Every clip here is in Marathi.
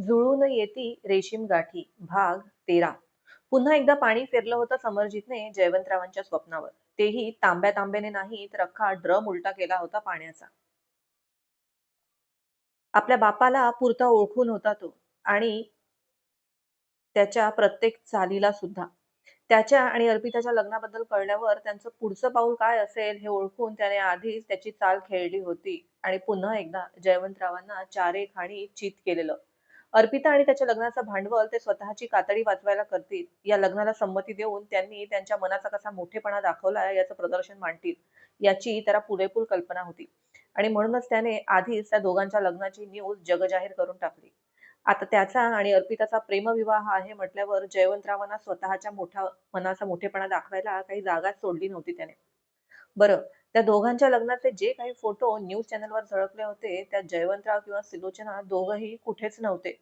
जुळून येती रेशीम गाठी भाग तेरा. पुन्हा एकदा पाणी फिरलं होतं समरजितने जयवंतरावांच्या स्वप्नावर. तेही तांब्या तांब्याने नाही तर अख्खा ड्रम उलटा केला होता पाण्याचा. आपल्या बापाला पुरता ओळखून होता तो आणि त्याच्या प्रत्येक चालीला सुद्धा. त्याच्या आणि अर्पिताच्या लग्नाबद्दल कळल्यावर त्यांचं पुढचं पाऊल काय असेल हे ओळखून त्याने आधीच त्याची चाल खेळली होती आणि पुन्हा एकदा जयवंतरावांना चारे खाणी चित केलेलं. अर्पिता आणि त्याच्या लग्नाचं भांडवल ते स्वतःची कातडी वाचवायला करतील. या लग्नाला संमती देऊन त्यांनी त्यांच्या मनाचा कसा मोठेपणा दाखवला याचं प्रदर्शन मांडतील याची त्याला पुरेपूर कल्पना होती. आणि म्हणूनच त्याने आधीच त्या दोघांच्या लग्नाची न्यूज जगजाहीर करून टाकली. आता त्याचा आणि अर्पिताचा प्रेमविवाह आहे म्हटल्यावर जयवंतरावांना स्वतःच्या मोठा मनाचा मोठेपणा दाखवायला काही जागाच सोडली नव्हती त्याने. बरं त्या दोघांच्या लग्नाचे जे काही फोटो न्यूज चॅनलवर झळकले होते त्या जयवंतराव किंवा सिलोचना दोघंही कुठेच नव्हते.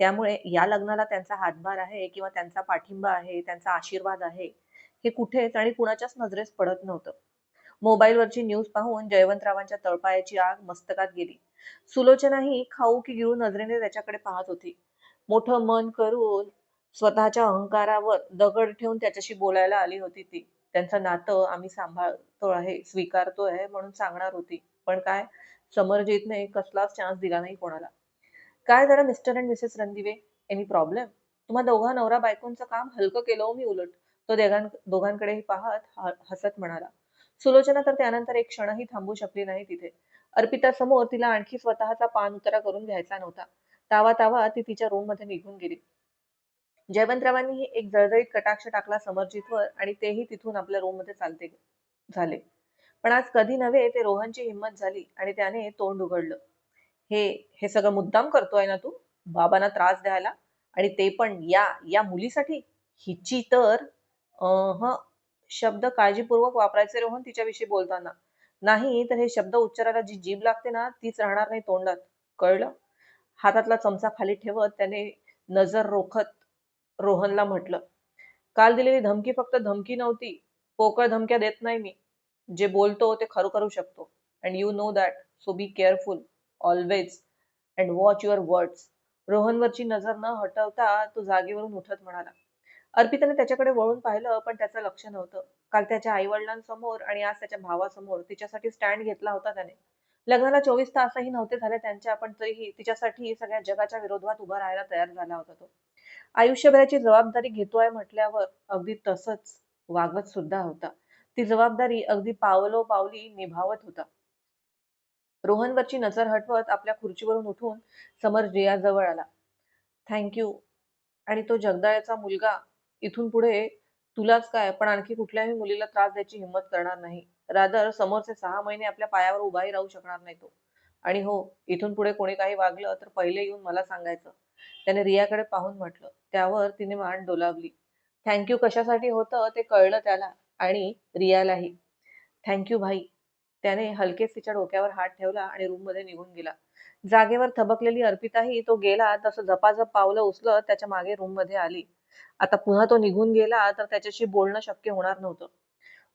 त्यामुळे या लग्नाला त्यांचा हातभार आहे किंवा त्यांचा पाठिंबा आहे त्यांचा आशीर्वाद आहे हे कुठेच आणि कुणाच्याच नजरेस पडत नव्हतं. मोबाईलवरची न्यूज पाहून जयवंतरावांच्या तळपायाची आग मस्तकात गेली. सुलोचनाही खाऊ की गिळू नजरेने त्याच्याकडे पाहत होती. मोठं मन करून स्वतःच्या अहंकारावर दगड ठेवून त्याच्याशी बोलायला आली होती ती. त्यांचं नातं आम्ही सांभाळतो आहे स्वीकारतो आहे म्हणून सांगणार होती. पण काय? समरजितने कसलाच चान्स दिला नाही कोणाला. काय जरा mister and missus Randive? Any problem तुम्हा दोघा नवरा बायकोंचं काम हलकं केलं हो मी उलट. तो दोघांकडेही पाहत हसत म्हणाला. सुलोचना तर त्यानंतर एक क्षणही थांबू शकली नाही तिथे. अर्पिता समोर तिला आणखी स्वतःचा पान उतरा करून घ्यायचा नव्हता. तावा तावा ती तिच्या रूममध्ये निघून गेली. जयवंतरावांनीही एक जळजळीत कटाक्ष टाकला समरजितवर आणि तेही तिथून आपल्या रूममध्ये चालते झाले. पण आज कधी नव्हे ते रोहनची हिंमत झाली आणि त्याने तोंड उघडलं. हे हे सगळं मुद्दाम करतोय ना तू? बाबांना त्रास द्यायला? आणि ते पण या या मुलीसाठी? हिची तर अह शब्द काळजीपूर्वक वापरायचे रोहन तिच्याविषयी बोलताना. नाही तर हे शब्द उच्चारायला जी जीभ लागते ना तीच राहणार नाही तोंडात. कळलं? हातातला चमचा खाली ठेवत त्याने नजर रोखत रोहनला म्हटलं काल दिलेली धमकी फक्त धमकी नव्हती. पोकळ धमक्या देत नाही मी. जे बोलतो ते खरं करू शकतो. And you know that so be careful always and watch your words रोहनवरची नजर न हटवता तो जागेवरून उठत म्हणाला. अर्पिताने त्याच्याकडे वळून पाहिलं पण त्याचं लक्ष नव्हतं. काल त्याच्या आई वडिलांसमोर आणि आज त्याच्या भावासमोर तिच्यासाठी स्टँड घेतला होता त्याने. लग्नाला चोवीस तासही नव्हते झाले त्यांच्या पण तरीही तिच्यासाठी सगळ्या जगाच्या विरोधात उभा राहायला तयार झाला होता तो. आयुष्यभराची जबाबदारी घेतोय म्हटल्यावर अगदी तसंच वागत सुद्धा होता. ती जबाबदारी अगदी पावलो पावली निभावत होता. रोहनवरची नजर हटवत आपल्या खुर्चीवरून उठून समर जवळ आला. थँक्यू आणि तो जगदाळ्याचा मुलगा इथून पुढे तुलाच काय? पण आणखी कुठल्याही मुलीला त्रास द्यायची हिंमत करणार नाही. रादर समोरचे सहा महिने आपल्या पायावर उभाही राहू शकणार नाही तो. आणि हो इथून पुढे कोणी काही वागलं तर पहिले येऊन मला सांगायचं. त्याने रियाकडे पाहून म्हटलं. त्यावर तिने मान डोलावली. थँक्यू कशासाठी होतं ते कळलं त्याला आणि रियालाही. थँक्यू भाई. त्याने हलकेच तिच्या डोक्यावर हात ठेवला आणि रूममध्ये निघून गेला. जागेवर थबकलेली अर्पिताही तो गेला तसं झपाझप पावलं उचलत त्याच्यामागे रूममध्ये आली. आता पुन्हा तो निघून गेला तर त्याच्याशी बोलणं शक्य होणार नव्हतं.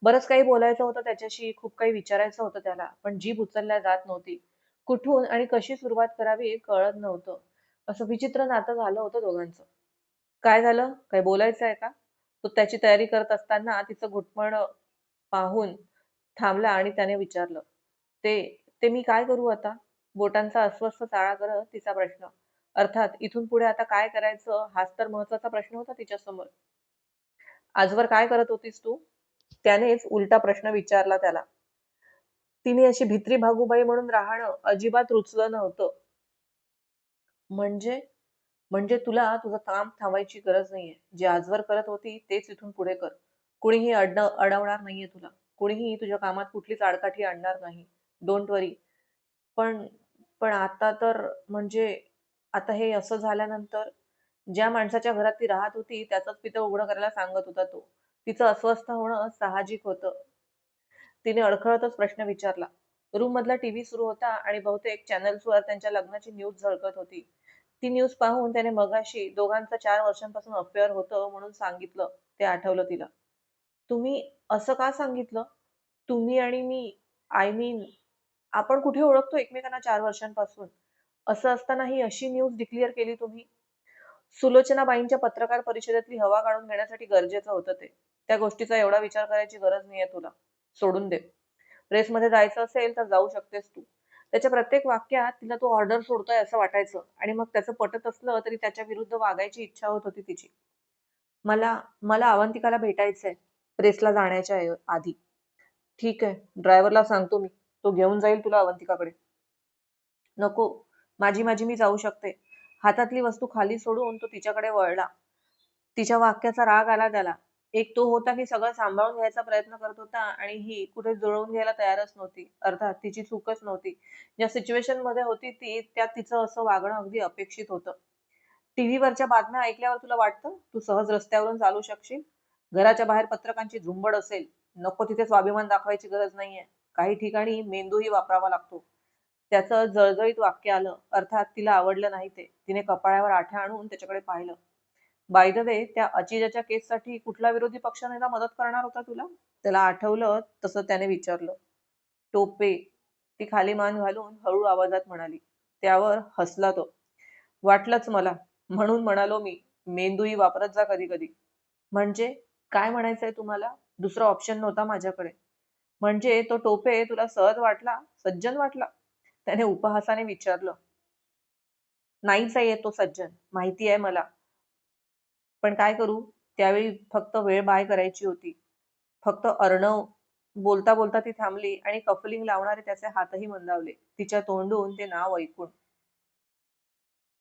बरंच काही बोलायचं होतं त्याच्याशी खूप काही विचारायचं होतं त्याला पण जीभ उचलल्या जात नव्हती. कुठून आणि कशी सुरुवात करावी कळत नव्हतं. असं विचित्र नातं झालं होतं दोघांचं. काय झालं? काय बोलायचं आहे का? तो त्याची तयारी करत असताना तिचं घुटमळ पाहून थांबला आणि त्याने विचारलं ते ते मी काय करू आता? बोटांचा अस्वस्थ चाळा करत तिचा प्रश्न. अर्थात इथून पुढे आता काय करायचं? हाच तर महत्त्वाचा प्रश्न होता तिच्यासमोर आजवर काय करत होतीस तू? त्यानेच उलटा प्रश्न विचारला त्याला. तिने अशी भित्री भागूबाई म्हणून राहणं अजिबात रुचलं नव्हतं. म्हणजे? म्हणजे तुला तुझं काम थांबायची गरज नाहीये. जे आजवर करत होती तेच इथून पुढे कर. कुणीही अड अडवणार नाहीये तुला. कुणीही तुझ्या कामात कुठलीच आडकाठी आणणार नाही. डोंट वरी पण पण आता तर म्हणजे आता हे असं झाल्यानंतर ज्या माणसाच्या घरात ती राहत होती त्याचंच पितं उघडं करायला सांगत होता तो. तिचं अस्वस्थ होणं साहजिक होतं. तिने अडखळतच प्रश्न विचारला. रूम मधला टीव्ही सुरू होता आणि बहुतेक चॅनल्सवर त्यांच्या लग्नाची न्यूज झळकत होती. ती न्यूज पाहून त्याने मगाशी दोघांचं चार वर्षांपासून अफेअर होतं म्हणून सांगितलं. ते आठवलं तिला. तुम्ही असं का सांगितलं? तुम्ही आणि मी आय मीन आपण कुठे ओळखतो एकमेकांना चार वर्षांपासून? असं असताना ही अशी न्यूज डिक्लेअर केली तुम्ही? सुलोचनाबाईंच्या पत्रकार परिषदेतली हवा काढून घेण्यासाठी गरजेचं होतं ते. त्या गोष्टीचा एवढा विचार करायची गरज नाहीये तुला. सोडून दे. रेसमध्ये जायचं असेल तर जाऊ शकतेस तू. त्याच्या प्रत्येक वाक्यात तिला तो ऑर्डर सोडतोय असं वाटायचं. आणि मग त्याचं पटत असलं तरी त्याच्या विरुद्ध वागायची इच्छा होत होती तिची. मला मला अवंतिकाला भेटायचंय. रेसला जाण्याच्या आधी. ठीक आहे. ड्रायव्हरला सांगतो मी. तो घेऊन जाईल तुला अवंतिकाकडे. नको. माझी माझी मी जाऊ शकते. हातातली वस्तू खाली सोडून तो तिच्याकडे वळला. तिच्या वाक्याचा राग आला त्याला. एक तो होता की सगळं सांभाळून घ्यायचा प्रयत्न करत होता आणि ही कुठे जुळवून घ्यायला तयारच नव्हती. अर्थात तिची चूकच नव्हती. ज्या सिच्युएशनमध्ये होती ती त्यात तिचं असं वागणं अगदी अपेक्षित होतं. टीव्हीवरच्या बातम्या ऐकल्यावर तुला वाटतं? तू सहज रस्त्यावरून चालू शकशील? घराच्या बाहेर पत्रकांची झुंबड असेल नको तिथे स्वाभिमान दाखवायची गरज नाहीये. काही ठिकाणी मेंदूही वापरावा लागतो. त्याचं जळजळीत वाक्य आलं अर्थात तिला आवडलं नाही ते. तिने कपाळावर आठ्या आणून त्याच्याकडे पाहिलं. बाय द वे त्या अचिजाच्या केससाठी कुठला विरोधी पक्षनेता मदत करणार होता तुला? त्याला आठवलं तसं त्याने विचारलं. टोपे. ती खाली मान घालून हळू आवाजात म्हणाली. त्यावर हसला तो. वाटलंच मला. म्हणून म्हणालो मी मेंदूही वापरत जा कधी कधी. म्हणजे? काय म्हणायचंय तुम्हाला? दुसरा ऑप्शन नव्हता माझ्याकडे. म्हणजे तो टोपे तुला सहज वाटला? सज्जन वाटला? त्याने उपहासाने विचारलं. नाहीच आहे तो सज्जन. माहिती आहे मला. पण काय करू? त्यावेळी फक्त वेळ बाय करायची होती. फक्त अर्णव बोलता बोलता ती थांबली आणि कफलिंग लावणारे त्याचे हातही मंदावले. तिच्या तोंडून ते नाव ऐकून.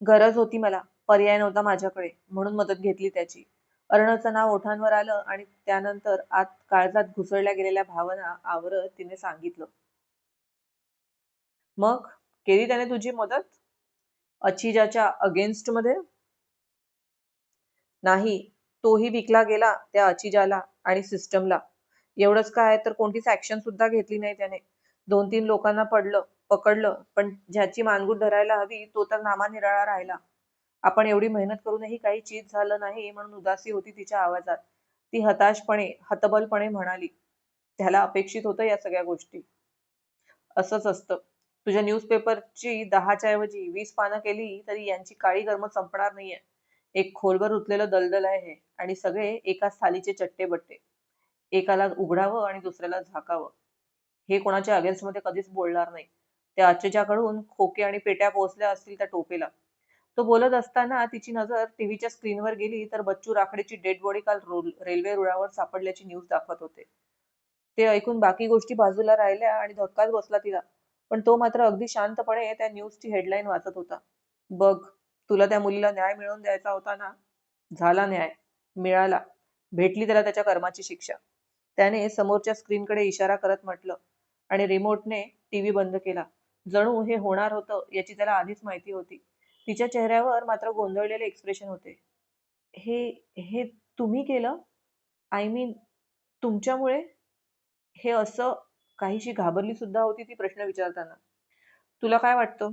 गरज होती मला. पर्याय नव्हता माझ्याकडे. म्हणून मदत घेतली त्याची. अर्णवचं नाव ओठांवर आलं आणि त्यानंतर आत काळजात घुसळल्या गेलेल्या भावना आवरत तिने सांगितलं. मग केली त्याने तुझी मदत? अचिजाच्या अगेन्स्टमध्ये? नाही तोही विकला गेला त्या अचिजाला आणि सिस्टमला एवढंच काय तर कोणतीच ऍक्शन सुद्धा घेतली नाही त्याने. दोन तीन लोकांना पडलं पकडलं पण ज्याची मानगूट धरायला हवी तो तर नामानिराळा राहिला. आपण एवढी मेहनत करूनही काही चीज झालं नाही म्हणून उदासी होती तिच्या आवाजात. ती हताशपणे हतबलपणे म्हणाली त्याला अपेक्षित होतं या सगळ्या गोष्टी. असंच असतं. तुझ्या न्यूजपेपरची दहाच्या ऐवजी वीस पानं केली तरी यांची काळी गरमत संपणार नाहीये. एक खोलवर रुतलेलं दलदल आहे हे आणि सगळे एकाच थालीचे चट्टे बट्टे एकाला उघडावं आणि दुसऱ्याला झाकावं. हे कोणाच्या अगेन्स्टमध्ये कधीच बोलणार नाही. त्या आजच्याकडून खोके आणि पेट्या पोहोचल्या असतील त्या टोपेला. तो बोलत असताना तिची नजर टीव्हीच्या स्क्रीनवर गेली तर बच्चू राखडेची डेड बॉडी काल रेल्वे रुळावर सापडल्याची न्यूज दाखवत होते. ते ऐकून बाकी गोष्टी बाजूला राहिल्या आणि धक्काच बसला तिला. पण तो मात्र अगदी शांतपणे त्या न्यूजची हेडलाईन वाचत होता. बघ तुला त्या मुलीला न्याय मिळवून द्यायचा होता ना? झाला न्याय. मिळाला. भेटली त्याला त्याच्या कर्माची शिक्षा. त्याने समोरच्या स्क्रीनकडे इशारा करत म्हटलं आणि रिमोटने टीव्ही बंद केला. जणू हे होणार होतं याची त्याला आधीच माहिती होती. तिच्या चेहऱ्यावर मात्र गोंधळलेले एक्सप्रेशन होते. हे हे तुम्ही केलं? आय मीन तुमच्यामुळे? हे असं काहीशी घाबरली सुद्धा होती ती प्रश्न विचारताना. तुला काय वाटतं?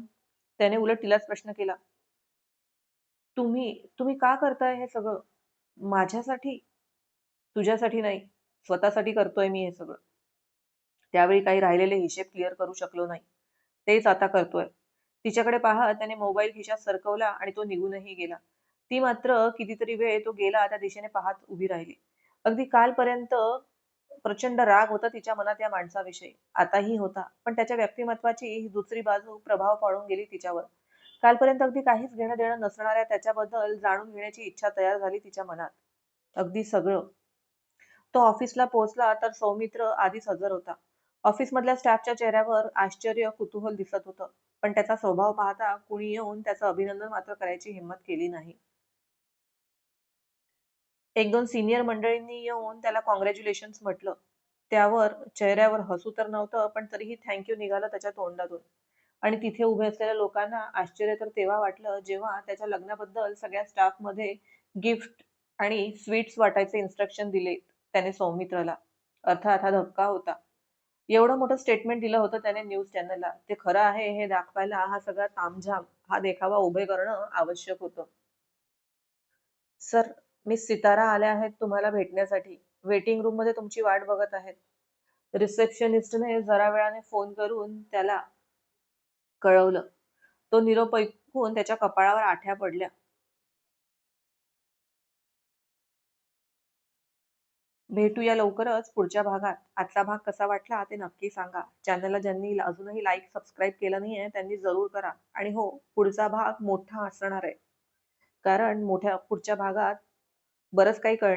त्याने उलट तिलाच प्रश्न केला. तुम्ही तुम्ही का करताय हे सगळं? माझ्यासाठी? तुझ्यासाठी नाही. स्वतःसाठी करतोय मी हे सगळं. त्यावेळी काही राहिलेले हिशेब क्लिअर करू शकलो नाही. तेच आता करतोय. तिच्याकडे पाहत त्याने मोबाईल खिशात सरकवला आणि तो निघूनही गेला. ती मात्र कितीतरी वेळ तो गेला त्या दिशेने पाहत उभी राहिली. अगदी कालपर्यंत प्रचंड राग होता तिच्या मनात या माणसाविषयी. आताही होता पण त्याच्या व्यक्तिमत्वाची ही दुसरी बाजू प्रभाव पाडून गेली तिच्यावर. कालपर्यंत अगदी काहीच घेणं देणं नसणाऱ्या त्याच्याबद्दल जाणून घेण्याची इच्छा तयार झाली तिच्या मनात. अगदी सगळं. तो ऑफिसला पोहोचला तर सौमित्र आधीच हजर होता. ऑफिस मधल्या स्टाफच्या चेहऱ्यावर आश्चर्य कुतूहल दिसत होतं. पण त्याचा स्वभाव पाहता कुणी येऊन त्याचं अभिनंदन मात्र करायची हिंमत केली नाही. एक दोन सिनियर मंडळींनी येऊन त्याला कॉंग्रॅच्युलेशन म्हटलं. त्यावर चेहऱ्यावर हसू तर नव्हतं पण तरीही थँक्यू निघालं त्याच्या तोंडातून. आणि तिथे उभे असलेल्या लोकांना आश्चर्य तर तेव्हा वाटलं जेव्हा त्याच्या लग्नाबद्दल सगळ्या स्टाफमध्ये गिफ्ट आणि स्वीट्स वाटायचे इन्स्ट्रक्शन दिले त्याने सौमित्रला. अर्थात हा धक्का होता. एवढं मोठं स्टेटमेंट दिलं होतं त्याने न्यूज चॅनलला ते खरं आहे हे दाखवायला हा सगळा तामझाम हा देखावा उभे करणं आवश्यक होतं. सर मी सितारा आल्या आहेत तुम्हाला भेटण्यासाठी. वेटिंग रूममध्ये तुमची वाट बघत आहेत. रिसेप्शनिस्टने जरा वेळाने फोन करून त्याला कळवलं. तो निरोप ऐकून त्याच्या कपाळावर आठ्या पडल्या. भेटूया लवकरच पुढच्या भागात. आजचा भाग कसा वाटला ते नक्की सांगा. चॅनलला ज्यांनी अजूनही लाईक सबस्क्राईब केलं नाहीये त्यांनी जरूर करा. आणि हो पुढचा भाग मोठा असणार आहे. कारण मोठ्या पुढच्या भागात बरंच काही कळ